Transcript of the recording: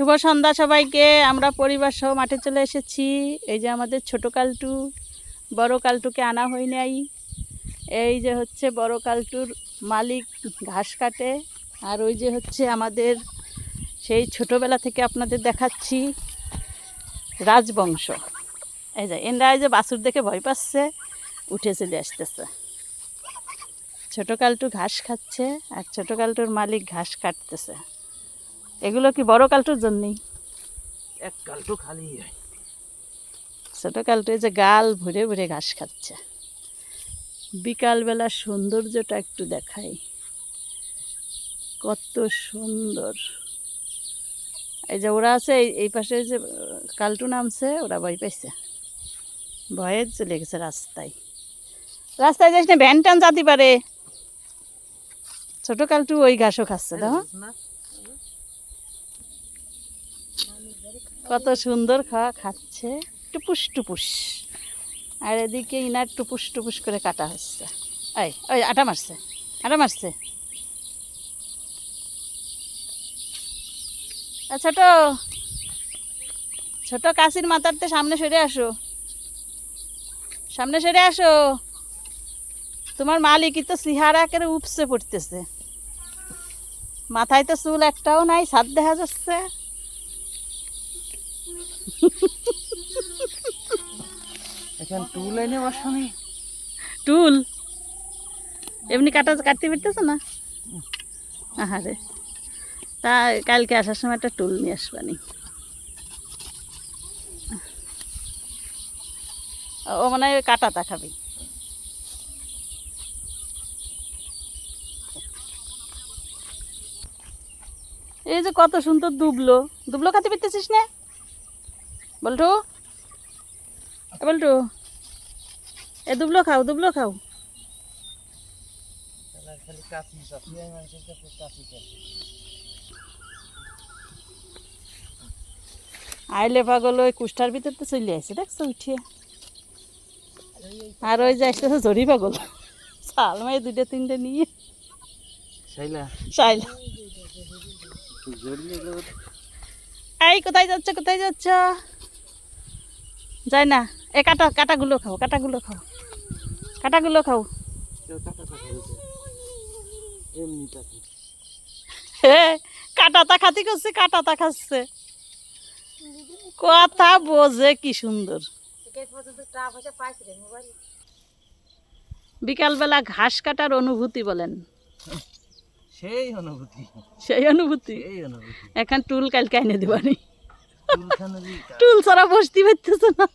শুভ সন্ধ্যা সবাইকে। আমরা পরিবার সহ মাঠে চলে এসেছি। এই যে আমাদের ছোট কালটু, বড় কালটুকে আনা হয় নাই। এই যে হচ্ছে বড় কালটুর মালিক ঘাস কাটে। আর ওই যে হচ্ছে আমাদের সেই ছোটবেলা থেকে আপনাদের দেখাচ্ছি রাজবংশ। এই যে, এনরা এই যে বাছুর দেখে ভয় পাচ্ছে, উঠে চলে আসতেছে। ছোট কালটু ঘাস খাচ্ছে আর ছোট কালটুর মালিক ঘাস কাটতেছে। এগুলো কি বড় কালটুর জন্যই? এক কালটো খালি। হয় ছোট কালটু যে গাল ভরে ভরে ঘাস খাচ্ছে। বিকালবেলা সৌন্দর্যটা একটু দেখাই। কত সুন্দর। এই যে ওরা আছে এই পাশে যে কালটু নামছে ওরা ভয় পাইছে। ভয়ে চলে গেছে রাস্তায়। রাস্তায় যাস না ভ্যান ট্যান যাতে পারে। ছোট কালটু ওই ঘাসও খাচ্ছে দেখো না কত সুন্দর খাওয়া খাচ্ছে। টুপুস টুপুস। আর এদিকে ইনার টুপুস টুপুস করে কাটা হচ্ছে। এই ওই আটা মারছে আটা মারছে। ছোট। ছোট কাশির মাথারতে সামনে সরে আসো। সামনে সরে আসো। তোমার মালিকই তো সিহারা করে উপসে পড়তেছে। মাথায় তো চুল একটাও নাই, ছাদ দেখা যাচ্ছে। এখন টু লাইনে বসানি টুল? এমনি কাটা কাটতে পারতেছে না? আহারে। তা কালকে আসার সময় একটা টুল নিয়ে আসবানি ও মানে কাটাটা খাবি। এই যে কত সুন্দর দুবলো। দুবলো খাতে পেতেছিস না? বলটু? বলটু? এ দুবলো খাও দুবলো খাও। আইলে পাগল ওই কুষ্ঠার ভিতর তো চলে আসে দেখছ উঠিয়ে। আর ওই যে আসতেছে জরি পাগল। চাল মাই দুইটা তিনটে নিয়ে। এই কোথায় যাচ্ছ কোথায় যাচ্ছ? যাই না। এ কাটা কাটাগুলো খাও কাটাগুলো খাও। কাটাগুলো খাও। হে কাটাতা খাতি করছে কাটাতা খাচ্ছে। কথা বোঝে কি সুন্দর। বিকালবেলা ঘাস কাটার অনুভূতি বলেন। সেই অনুভূতি। সেই অনুভূতি? এখন টুল কালকে এনে দিবানি। টুল ছাড়া বসতে পারতেছে না।